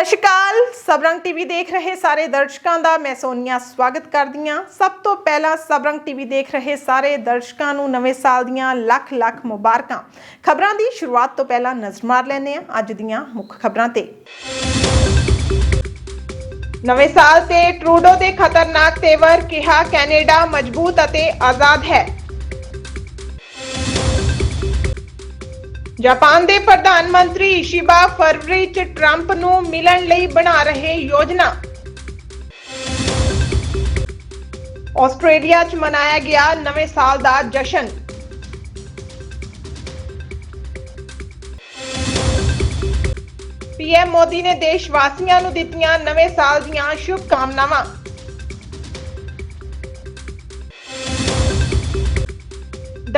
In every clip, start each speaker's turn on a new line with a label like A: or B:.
A: ਸਤਿ ਸ਼੍ਰੀ ਅਕਾਲ। ਸਬਰੰਗ ਟੀਵੀ ਦੇਖ ਰਹੇ ਸਾਰੇ ਦਰਸ਼ਕਾਂ ਦਾ ਮੈਂ ਸੋਨੀਆ ਸਵਾਗਤ ਕਰਦੀ ਹਾਂ। ਸਭ ਤੋਂ ਪਹਿਲਾਂ ਸਬਰੰਗ ਟੀਵੀ ਦੇਖ ਰਹੇ ਸਾਰੇ ਦਰਸ਼ਕਾਂ ਨੂੰ ਨਵੇਂ ਸਾਲ ਦੀਆਂ ਲੱਖ ਲੱਖ ਮੁਬਾਰਕਾਂ। ਖਬਰਾਂ ਦੀ ਸ਼ੁਰੂਆਤ ਤੋਂ ਪਹਿਲਾਂ ਨਜ਼ਰ ਮਾਰ ਲੈਂਦੇ ਹਾਂ ਅੱਜ ਦੀਆਂ ਮੁੱਖ ਖਬਰਾਂ ਤੇ। ਨਵੇਂ ਸਾਲ ਤੇ ਟਰੂਡੋ ਦੇ ਖਤਰਨਾਕ ਤੇਵਰ ਕਿਹਾ ਕੈਨੇਡਾ ਮਜ਼ਬੂਤ ਅਤੇ ਆਜ਼ਾਦ ਹੈ। ਜਾਪਾਨ ਦੇ ਪ੍ਰਧਾਨ ਮੰਤਰੀ ਇਸ਼ੀਬਾ ਫਰਵਰੀ 'ਚ ਟਰੰਪ ਨੂੰ ਮਿਲਣ ਲਈ ਬਣਾ ਰਹੇ ਯੋਜਨਾ। ਆਸਟ੍ਰੇਲੀਆ 'ਚ ਮਨਾਇਆ ਗਿਆ ਨਵੇਂ ਸਾਲ ਦਾ ਜਸ਼ਨ। ਪੀਐਮ ਮੋਦੀ ਨੇ ਦੇਸ਼ ਵਾਸੀਆਂ ਨੂੰ ਦਿੱਤੀਆਂ ਨਵੇਂ ਸਾਲ ਦੀਆਂ ਸ਼ੁਭ ਕਾਮਨਾਵਾਂ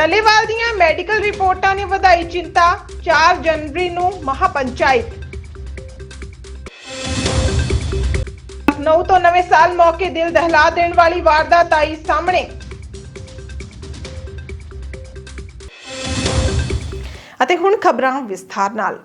A: ਡੱਲੇਵਾਲ ਦੀਆਂ ਮੈਡੀਕਲ ਰਿਪੋਰਟਾਂ ਨੇ ਵਧਾਈ ਚਿੰਤਾ 4 ਜਨਵਰੀ ਨੂੰ ਮਹਾਪੰਚਾਇਤ। ਲਖਨਊ ਤੋਂ ਨਵੇਂ ਸਾਲ ਮੌਕੇ ਦਿਲ ਦਹਿਲਾ ਦੇਣ ਵਾਲੀ ਵਾਰਦਾਤ ਆਈ ਸਾਹਮਣੇ। ਅਤੇ ਹੁਣ ਖਬਰਾਂ ਵਿਸਥਾਰ ਨਾਲ।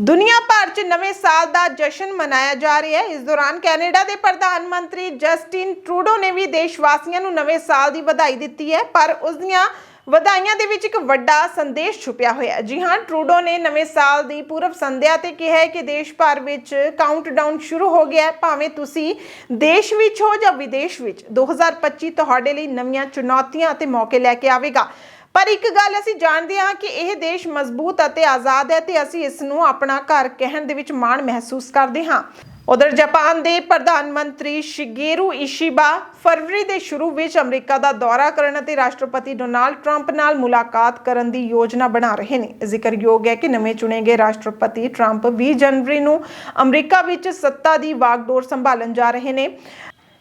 A: ਦੁਨੀਆ ਭਰ 'ਚ ਨਵੇਂ ਸਾਲ ਦਾ ਜਸ਼ਨ ਮਨਾਇਆ ਜਾ ਰਿਹਾ ਹੈ। ਇਸ ਦੌਰਾਨ ਕੈਨੇਡਾ ਦੇ ਪ੍ਰਧਾਨ ਮੰਤਰੀ ਜਸਟਿਨ ਟਰੂਡੋ ਨੇ ਵੀ ਦੇਸ਼ ਵਾਸੀਆਂ ਨੂੰ ਨਵੇਂ ਸਾਲ ਦੀ ਵਧਾਈ ਦਿੱਤੀ ਹੈ। ਪਰ ਉਸ ਦੀਆਂ ਵਧਾਈਆਂ ਦੇ ਵਿੱਚ ਇੱਕ ਵੱਡਾ ਸੰਦੇਸ਼ ਛੁਪਿਆ ਹੋਇਆ ਹੈ। ਜੀ ਹਾਂ, ਟਰੂਡੋ ਨੇ ਨਵੇਂ ਸਾਲ ਦੀ ਪੂਰਵ ਸੰਧਿਆ ਤੇ ਕਿਹਾ ਹੈ ਕਿ ਦੇਸ਼ ਭਰ ਵਿੱਚ ਕਾਊਂਟਡਾਊਨ ਸ਼ੁਰੂ ਹੋ ਗਿਆ ਹੈ। ਭਾਵੇਂ ਤੁਸੀਂ ਦੇਸ਼ ਵਿੱਚ ਹੋ ਜਾਂ ਵਿਦੇਸ਼ ਵਿੱਚ 2025 ਤੁਹਾਡੇ ਲਈ ਨਵੀਆਂ ਚੁਣੌਤੀਆਂ ਅਤੇ ਮੌਕੇ ਲੈ ਕੇ ਆਵੇਗਾ। ਪਰ ਇੱਕ ਗੱਲ ਅਸੀਂ ਜਾਣਦੇ ਹਾਂ ਕਿ ਇਹ ਦੇਸ਼ ਮਜ਼ਬੂਤ ਅਤੇ ਆਜ਼ਾਦ ਹੈ ਤੇ ਅਸੀਂ ਇਸ ਨੂੰ ਆਪਣਾ ਘਰ ਕਹਿਣ ਦੇ ਵਿੱਚ ਮਾਣ ਮਹਿਸੂਸ ਕਰਦੇ ਹਾਂ। ਉਧਰ ਜਾਪਾਨ ਦੇ ਪ੍ਰਧਾਨ ਮੰਤਰੀ ਸ਼ਿਗੇਰੂ ਇਸ਼ੀਬਾ ਫਰਵਰੀ ਦੇ ਸ਼ੁਰੂ ਵਿੱਚ ਅਮਰੀਕਾ ਦਾ ਦੌਰਾ ਕਰਨ ਅਤੇ ਰਾਸ਼ਟਰਪਤੀ ਡੋਨਾਲਡ ਟਰੰਪ ਨਾਲ ਮੁਲਾਕਾਤ ਕਰਨ ਦੀ ਯੋਜਨਾ ਬਣਾ ਰਹੇ ਨੇ। ਜ਼ਿਕਰਯੋਗ ਹੈ ਕਿ ਨਵੇਂ ਚੁਣੇ ਗਏ ਰਾਸ਼ਟਰਪਤੀ ਟਰੰਪ 20 ਜਨਵਰੀ ਨੂੰ ਅਮਰੀਕਾ ਵਿੱਚ ਸੱਤਾ ਦੀ ਵਾਗਡੋਰ ਸੰਭਾਲਣ ਜਾ ਰਹੇ ਨੇ।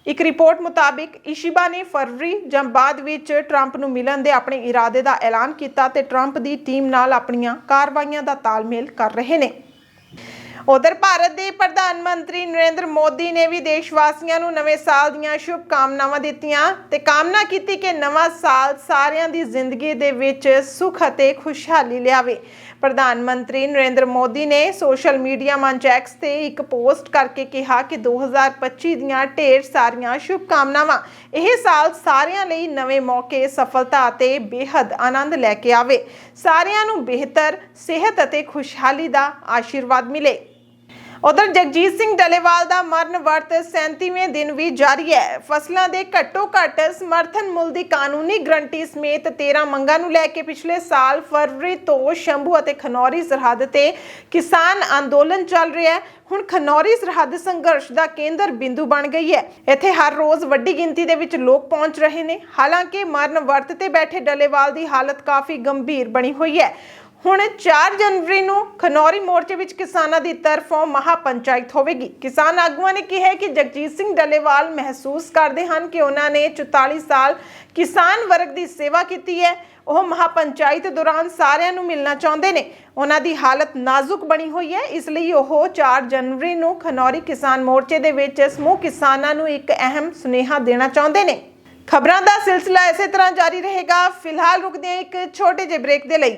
A: ਇੱਕ ਰਿਪੋਰਟ ਮੁਤਾਬਿਕ ਇਸ਼ੀਬਾ ਨੇ ਫਰਵਰੀ ਜਾਂ ਬਾਅਦ ਵਿੱਚ ਟਰੰਪ ਨੂੰ ਮਿਲਣ ਦੇ ਆਪਣੇ ਇਰਾਦੇ ਦਾ ਐਲਾਨ ਕੀਤਾ ਤੇ ਟਰੰਪ ਦੀ ਟੀਮ ਨਾਲ ਆਪਣੀਆਂ ਕਾਰਵਾਈਆਂ ਦਾ ਤਾਲਮੇਲ ਕਰ ਰਹੇ ਨੇ। ਉਧਰ ਭਾਰਤ ਦੇ ਪ੍ਰਧਾਨ ਮੰਤਰੀ ਨਰਿੰਦਰ ਮੋਦੀ ਨੇ ਵੀ ਦੇਸ਼ ਵਾਸੀਆਂ ਨੂੰ ਨਵੇਂ ਸਾਲ ਦੀਆਂ ਸ਼ੁਭ ਕਾਮਨਾਵਾਂ ਦਿੱਤੀਆਂ ਤੇ ਕਾਮਨਾ ਕੀਤੀ ਕਿ ਨਵਾਂ ਸਾਲ ਸਾਰਿਆਂ ਦੀ ਜ਼ਿੰਦਗੀ ਦੇ ਵਿੱਚ ਸੁੱਖ ਅਤੇ ਖੁਸ਼ਹਾਲੀ ਲਿਆਵੇ। ਪ੍ਰਧਾਨ ਮੰਤਰੀ ਨਰਿੰਦਰ ਮੋਦੀ ਨੇ ਸੋਸ਼ਲ ਮੀਡੀਆ ਮੰਚ ਐਕਸ ਤੇ ਇੱਕ ਪੋਸਟ ਕਰਕੇ ਕਿਹਾ ਕਿ 2025 ਦੀਆਂ ਢੇਰ ਸਾਰੀਆਂ ਸ਼ੁਭ ਕਾਮਨਾਵਾਂ ਇਹ ਸਾਲ ਸਾਰਿਆਂ ਲਈ ਨਵੇਂ ਮੌਕੇ, ਸਫਲਤਾ ਅਤੇ ਬੇਹੱਦ ਆਨੰਦ ਲੈ ਕੇ ਆਵੇ। ਸਾਰਿਆਂ ਨੂੰ ਬਿਹਤਰ, ਸਿਹਤ ਅਤੇ ਖੁਸ਼ਹਾਲੀ ਦਾ ਆਸ਼ੀਰਵਾਦ ਮਿਲੇ। ਉਧਰ ਜਗਜੀਤ ਸਿੰਘ ਡਲੇਵਾਲ ਦਾ ਮਰਨ ਵਰਤ 37ਵੇਂ ਦਿਨ ਵੀ ਜਾਰੀ ਹੈ। ਫਸਲਾਂ ਦੇ ਘੱਟੋ ਘੱਟ ਸਮਰਥਨ ਮੁੱਲ ਦੀ ਕਾਨੂੰਨੀ ਗਰੰਟੀ ਸਮੇਤ 13 ਮੰਗਾਂ ਨੂੰ ਲੈ ਕੇ ਪਿਛਲੇ ਸਾਲ ਫਰਵਰੀ ਤੋਂ ਸ਼ੰਭੂ ਅਤੇ ਖਨੌਰੀ ਸਰਹੱਦ ਤੇ ਕਿਸਾਨ ਅੰਦੋਲਨ ਚੱਲ ਰਿਹਾ ਹੈ। ਹੁਣ ਖਨੌਰੀ ਸਰਹੱਦ ਸੰਘਰਸ਼ ਦਾ ਕੇਂਦਰ ਬਿੰਦੂ ਬਣ ਗਈ ਹੈ। ਇੱਥੇ ਹਰ ਰੋਜ਼ ਵੱਡੀ ਗਿਣਤੀ ਦੇ ਵਿੱਚ ਲੋਕ ਪਹੁੰਚ ਰਹੇ ਨੇ। ਹਾਲਾਂਕਿ ਮਰਨ ਵਰਤ ਤੇ ਬੈਠੇ ਡਲੇਵਾਲ ਦੀ ਹਾਲਤ ਕਾਫੀ ਗੰਭੀਰ ਬਣੀ ਹੋਈ ਹੈ। ਹੁਣ 4 ਜਨਵਰੀ ਨੂੰ ਖਨੌਰੀ ਮੋਰਚੇ ਵਿੱਚ ਕਿਸਾਨਾਂ ਦੀ ਤਰਫੋਂ ਮਹਾਪੰਚਾਇਤ ਹੋਵੇਗੀ। ਕਿਸਾਨ ਆਗੂਆਂ ਨੇ ਕਿਹਾ ਕਿ ਜਗਜੀਤ ਸਿੰਘ ਡੱਲੇਵਾਲ ਮਹਿਸੂਸ ਕਰਦੇ ਹਨ ਕਿ ਉਹਨਾਂ ਨੇ 44 ਸਾਲ ਕਿਸਾਨ ਵਰਗ ਦੀ ਸੇਵਾ ਕੀਤੀ ਹੈ। ਉਹ ਮਹਾਪੰਚਾਇਤ ਦੌਰਾਨ ਸਾਰਿਆਂ ਨੂੰ ਮਿਲਣਾ ਚਾਹੁੰਦੇ ਨੇ। ਉਹਨਾਂ ਦੀ ਹਾਲਤ ਨਾਜ਼ੁਕ ਬਣੀ ਹੋਈ ਹੈ। ਇਸ ਲਈ ਉਹ 4 ਜਨਵਰੀ ਨੂੰ ਖਨੌਰੀ ਕਿਸਾਨ ਮੋਰਚੇ ਦੇ ਵਿੱਚ ਸਮੂਹ ਕਿਸਾਨਾਂ ਨੂੰ ਇੱਕ ਅਹਿਮ ਸੁਨੇਹਾ ਦੇਣਾ ਚਾਹੁੰਦੇ ਨੇ। ਖਬਰਾਂ ਦਾ ਸਿਲਸਿਲਾ ਇਸੇ ਤਰ੍ਹਾਂ ਜਾਰੀ ਰਹੇਗਾ। ਫਿਲਹਾਲ ਰੁਕਦੇ ਹਾਂ ਇੱਕ ਛੋਟੇ ਜਿਹੇ ਬ੍ਰੇਕ ਦੇ ਲਈ।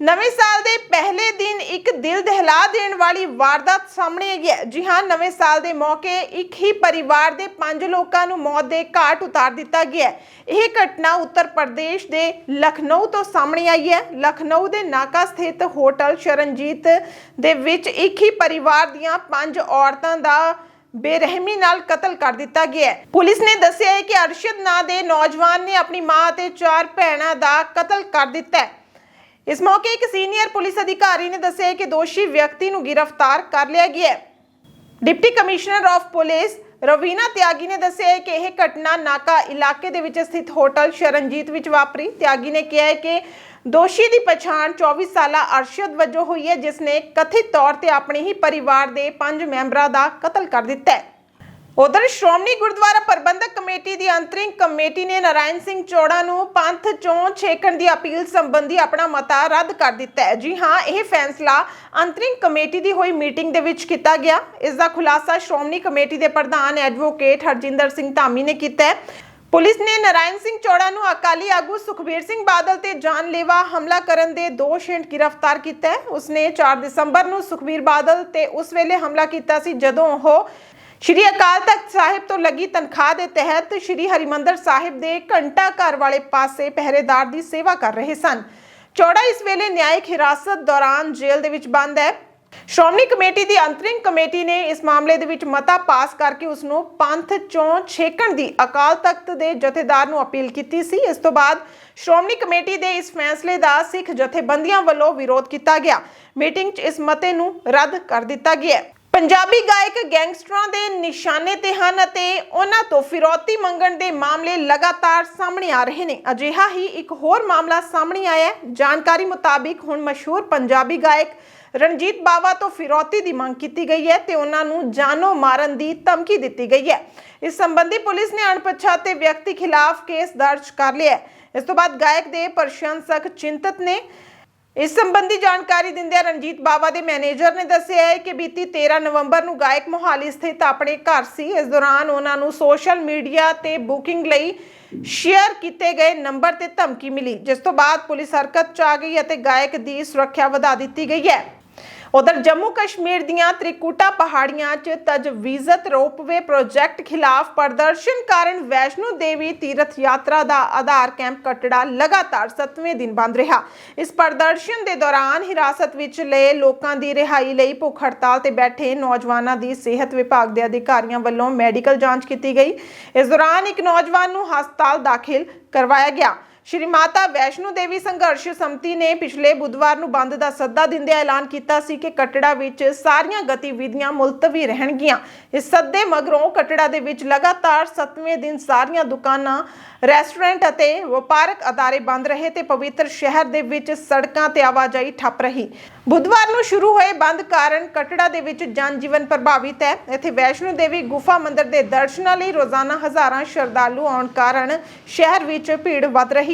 A: ਨਵੇਂ ਸਾਲ ਦੇ ਪਹਿਲੇ ਦਿਨ ਇੱਕ ਦਿਲ ਦਹਿਲਾ ਦੇਣ ਵਾਲੀ ਵਾਰਦਾਤ ਸਾਹਮਣੇ ਆਈ ਹੈ। ਜੀ ਹਾਂ, ਨਵੇਂ ਸਾਲ ਦੇ ਮੌਕੇ ਇੱਕ ਹੀ ਪਰਿਵਾਰ ਦੇ ਪੰਜ ਲੋਕਾਂ ਨੂੰ ਮੌਤ ਦੇ ਘਾਟ ਉਤਾਰ ਦਿੱਤਾ ਗਿਆ ਹੈ। ਇਹ ਘਟਨਾ ਉੱਤਰ ਪ੍ਰਦੇਸ਼ ਦੇ ਲਖਨਊ ਤੋਂ ਸਾਹਮਣੇ ਆਈ ਹੈ। ਲਖਨਊ ਦੇ ਨਾਕਾ ਸਥਿਤ ਹੋਟਲ ਸ਼ਰਨਜੀਤ ਦੇ ਵਿੱਚ ਇੱਕ ਹੀ ਪਰਿਵਾਰ ਦੀਆਂ ਪੰਜ ਔਰਤਾਂ ਦਾ ਬੇਰਹਿਮੀ ਨਾਲ ਕਤਲ ਕਰ ਦਿੱਤਾ ਗਿਆ ਹੈ। ਪੁਲਿਸ ਨੇ ਦੱਸਿਆ ਹੈ ਕਿ ਅਰਸ਼ਦ ਨਾਂ ਦੇ ਨੌਜਵਾਨ ਨੇ ਆਪਣੀ ਮਾਂ ਅਤੇ ਚਾਰ ਭੈਣਾਂ ਦਾ ਕਤਲ ਕਰ ਦਿੱਤਾ ਹੈ। ਇਸ ਮੌਕੇ ਇੱਕ ਸੀਨੀਅਰ ਪੁਲਿਸ ਅਧਿਕਾਰੀ ਨੇ ਦੱਸਿਆ ਕਿ ਦੋਸ਼ੀ ਵਿਅਕਤੀ ਨੂੰ ਗ੍ਰਿਫਤਾਰ ਕਰ ਲਿਆ ਗਿਆ ਹੈ। Deputy commissioner of police Raveena Tyagi ਨੇ ਦੱਸਿਆ ਹੈ ਕਿ ਇਹ ਘਟਨਾ ਨਾਕਾ ਇਲਾਕੇ ਦੇ ਵਿੱਚ ਸਥਿਤ ਹੋਟਲ ਸ਼ਰਨਜੀਤ ਵਿੱਚ ਵਾਪਰੀ। ਤਿਆਗੀ ਨੇ ਕਿਹਾ ਹੈ ਕਿ ਦੋਸ਼ੀ ਦੀ ਪਛਾਣ 24 ਸਾਲਾ ਅਰਸ਼ਦ ਵਜੋਂ ਹੋਈ ਹੈ, ਜਿਸ ਨੇ ਕਥਿਤ ਤੌਰ ਤੇ ਆਪਣੇ ਹੀ ਪਰਿਵਾਰ ਦੇ ਪੰਜ ਮੈਂਬਰਾਂ ਦਾ ਕਤਲ ਕਰ ਦਿੱਤਾ ਹੈ। ਉਧਰ ਸ਼੍ਰੋਮਣੀ ਗੁਰਦੁਆਰਾ ਪ੍ਰਬੰਧਕ ਕਮੇਟੀ ਦੀ ਅੰਤਰਿੰਗ ਕਮੇਟੀ ਨੇ ਨਾਰਾਇਣ ਸਿੰਘ ਚੋੜਾ ਨੂੰ ਪੰਥ ਚੋਂ ਛੇਕਣ ਦੀ ਅਪੀਲ ਸੰਬੰਧੀ ਆਪਣਾ ਮਤਾ ਰੱਦ ਕਰ ਦਿੱਤਾ ਹੈ। ਜੀ ਹਾਂ, ਇਹ ਫੈਸਲਾ ਅੰਤਰਿੰਗ ਕਮੇਟੀ ਦੀ ਹੋਈ ਮੀਟਿੰਗ ਦੇ ਵਿੱਚ ਕੀਤਾ ਗਿਆ। ਇਸ ਦਾ ਖੁਲਾਸਾ ਸ਼੍ਰੋਮਣੀ ਕਮੇਟੀ ਦੇ ਪ੍ਰਧਾਨ ਐਡਵੋਕੇਟ ਹਰਜਿੰਦਰ ਸਿੰਘ ਧਾਮੀ ਨੇ ਕੀਤਾ ਹੈ। ਪੁਲਿਸ ਨੇ ਨਾਰਾਇਣ ਸਿੰਘ ਚੋੜਾ ਨੂੰ ਅਕਾਲੀ ਆਗੂ ਸੁਖਬੀਰ ਸਿੰਘ ਬਾਦਲ ਤੇ ਜਾਨਲੇਵਾ ਹਮਲਾ ਕਰਨ ਦੇ ਦੋਸ਼ ਹੇਠ ਗ੍ਰਿਫਤਾਰ ਕੀਤਾ ਹੈ। ਉਸਨੇ 4 ਦਸੰਬਰ ਨੂੰ ਸੁਖਬੀਰ ਬਾਦਲ ਤੇ ਉਸ ਵੇਲੇ ਹਮਲਾ ਕੀਤਾ ਸੀ ਜਦੋਂ ਉਹ ਸ਼੍ਰੀ ਅਕਾਲ ਤਖਤ ਸਾਹਿਬ ਤੋਂ ਲੱਗੀ ਤਨਖਾਹ ਦੇ ਤਹਿਤ ਸ਼੍ਰੀ ਹਰਿਮੰਦਰ ਸਾਹਿਬ ਦੇ ਘੰਟਾ ਘਰ ਵਾਲੇ ਪਾਸੇ ਪਹਿਰੇਦਾਰ ਦੀ ਸੇਵਾ ਕਰ ਰਹੇ ਸਨ। ਚੌੜਾ ਇਸ ਵੇਲੇ ਨਿਆਇਕ ਹਿਰਾਸਤ ਦੌਰਾਨ ਜੇਲ੍ਹ ਦੇ ਵਿੱਚ ਬੰਦ ਹੈ। ਸ਼੍ਰੋਮਣੀ ਕਮੇਟੀ ਦੀ ਅੰਤਰਿੰਗ ਕਮੇਟੀ ਨੇ ਇਸ ਮਾਮਲੇ ਦੇ ਵਿੱਚ ਮਤਾ ਪਾਸ ਕਰਕੇ ਉਸ ਨੂੰ ਪੰਥ ਚੋਂ ਛੇਕਣ ਦੀ ਅਕਾਲ ਤਖਤ ਦੇ ਜਥੇਦਾਰ ਨੂੰ ਅਪੀਲ ਕੀਤੀ ਸੀ। ਇਸ ਤੋਂ ਬਾਅਦ ਸ਼੍ਰੋਮਣੀ ਕਮੇਟੀ ਦੇ ਇਸ ਫੈਸਲੇ ਦਾ ਸਿੱਖ ਜਥੇਬੰਦੀਆਂ ਵੱਲੋਂ ਵਿਰੋਧ ਕੀਤਾ ਗਿਆ। ਮੀਟਿੰਗ 'ਚ ਇਸ ਮਤੇ ਨੂੰ ਰੱਦ ਕਰ ਦਿੱਤਾ ਗਿਆ ਪੰਜਾਬੀ ਗਾਇਕ ਗੈਂਗਸਟਰਾਂ ਦੇ ਨਿਸ਼ਾਨੇ ਤੇ ਹਨ ਅਤੇ ਉਹਨਾਂ ਤੋਂ ਫਿਰੌਤੀ ਮੰਗਣ ਦੇ ਮਾਮਲੇ ਲਗਾਤਾਰ ਸਾਹਮਣੇ ਆ ਰਹੇ ਨੇ। ਅਜਿਹਾ ਹੀ ਇੱਕ ਹੋਰ ਮਾਮਲਾ ਸਾਹਮਣੇ ਆਇਆ ਹੈ। ਜਾਣਕਾਰੀ ਮੁਤਾਬਿਕ ਹੁਣ ਮਸ਼ਹੂਰ ਪੰਜਾਬੀ ਗਾਇਕ ਰਣਜੀਤ ਬਾਵਾ ਤੋਂ ਫਿਰੌਤੀ ਦੀ ਮੰਗ ਕੀਤੀ ਗਈ ਹੈ ਤੇ ਉਹਨਾਂ ਨੂੰ ਜਾਨੋਂ ਮਾਰਨ ਦੀ ਧਮਕੀ ਦਿੱਤੀ ਗਈ ਹੈ। ਇਸ ਸੰਬੰਧੀ ਪੁਲਿਸ ਨੇ ਅਣਪਛਾਤੇ ਵਿਅਕਤੀ ਖਿਲਾਫ ਕੇਸ ਦਰਜ ਕਰ ਲਿਆ ਹੈ। ਇਸ ਤੋਂ ਬਾਅਦ ਗਾਇਕ ਦੇ ਪ੍ਰਸ਼ੰਸਕ ਚਿੰਤਤ ਨੇ ਇਸ ਸੰਬੰਧੀ ਜਾਣਕਾਰੀ ਦਿੰਦਿਆਂ ਰਣਜੀਤ ਬਾਵਾ ਦੇ ਮੈਨੇਜਰ ਨੇ ਦੱਸਿਆ ਹੈ ਕਿ ਬੀਤੀ 13 ਨਵੰਬਰ ਨੂੰ ਗਾਇਕ ਮੋਹਾਲੀ ਸਥਿਤ ਆਪਣੇ ਘਰ ਸੀ। ਇਸ ਦੌਰਾਨ ਉਹਨਾਂ ਨੂੰ ਸੋਸ਼ਲ ਮੀਡੀਆ ਤੇ ਬੁਕਿੰਗ ਲਈ ਸ਼ੇਅਰ ਕੀਤੇ ਗਏ ਨੰਬਰ ਤੇ ਧਮਕੀ ਮਿਲੀ, ਜਿਸ ਤੋਂ ਬਾਅਦ ਪੁਲਿਸ ਹਰਕਤ 'ਚ ਆ ਗਈ ਅਤੇ ਗਾਇਕ ਦੀ ਸੁਰੱਖਿਆ ਵਧਾ ਦਿੱਤੀ ਗਈ ਹੈ। ਉਧਰ ਜੰਮੂ ਕਸ਼ਮੀਰ ਦੀਆਂ ਤ੍ਰਿਕੁਟਾ ਪਹਾੜੀਆਂ 'ਚ ਤਜਵੀਜ਼ਤ ਰੋਪਵੇ ਪ੍ਰੋਜੈਕਟ ਖਿਲਾਫ ਪ੍ਰਦਰਸ਼ਨ ਕਾਰਨ ਵੈਸ਼ਨੋ ਦੇਵੀ ਤੀਰਥ ਯਾਤਰਾ ਦਾ ਆਧਾਰ ਕੈਂਪ ਕਟੜਾ ਲਗਾਤਾਰ 7ਵੇਂ ਦਿਨ ਬੰਦ ਰਿਹਾ। ਇਸ ਪ੍ਰਦਰਸ਼ਨ ਦੇ ਦੌਰਾਨ ਹਿਰਾਸਤ ਵਿੱਚ ਲਏ ਲੋਕਾਂ ਦੀ ਰਿਹਾਈ ਲਈ ਭੁੱਖ ਹੜਤਾਲ ਤੇ ਬੈਠੇ ਨੌਜਵਾਨਾਂ ਦੀ ਸਿਹਤ ਵਿਭਾਗ ਦੇ ਅਧਿਕਾਰੀਆਂ ਵੱਲੋਂ ਮੈਡੀਕਲ ਜਾਂਚ ਕੀਤੀ ਗਈ। ਇਸ ਦੌਰਾਨ ਇੱਕ ਨੌਜਵਾਨ ਨੂੰ ਹਸਪਤਾਲ ਦਾਖਲ ਕਰਵਾਇਆ ਗਿਆ। ਸ਼੍ਰੀ ਮਾਤਾ ਵੈਸ਼ਨੋ ਦੇਵੀ ਸੰਘਰਸ਼ ਸਮਤੀ ਨੇ ਪਿਛਲੇ ਬੁੱਧਵਾਰ ਨੂੰ ਬੰਦ ਦਾ ਸੱਦਾ ਦਿੰਦਿਆਂ ਐਲਾਨ ਕੀਤਾ ਸੀ ਕਿ ਕਟੜਾ ਵਿੱਚ ਸਾਰੀਆਂ ਗਤੀਵਿਧੀਆਂ ਮੁਲਤਵੀ ਰਹਿਣਗੀਆਂ। ਇਸ ਸੱਦੇ ਮਗਰੋਂ ਕਟੜਾ ਦੇ ਵਿੱਚ ਲਗਾਤਾਰ 7ਵੇਂ ਦਿਨ ਸਾਰੀਆਂ ਦੁਕਾਨਾਂ, ਰੈਸਟੋਰੈਂਟ ਅਤੇ ਵਪਾਰਕ ਅਦਾਰੇ ਬੰਦ ਰਹੇ ਤੇ ਪਵਿੱਤਰ ਸ਼ਹਿਰ ਦੇ ਵਿੱਚ ਸੜਕਾਂ ਤੇ ਆਵਾਜਾਈ ਠੱਪ ਰਹੀ। ਬੁੱਧਵਾਰ ਨੂੰ ਸ਼ੁਰੂ ਹੋਏ ਬੰਦ ਕਾਰਨ ਕਟੜਾ ਦੇ ਵਿੱਚ ਜਨਜੀਵਨ ਪ੍ਰਭਾਵਿਤ ਹੈ। ਇੱਥੇ ਵੈਸ਼ਨੋ ਦੇਵੀ ਗੁਫਾ ਮੰਦਿਰ ਦੇ ਦਰਸ਼ਨਾਂ ਲਈ ਰੋਜ਼ਾਨਾ ਹਜ਼ਾਰਾਂ ਸ਼ਰਧਾਲੂ ਆਉਣ ਕਾਰਨ ਸ਼ਹਿਰ ਵਿੱਚ ਭੀੜ ਵੱਧ ਰਹੀ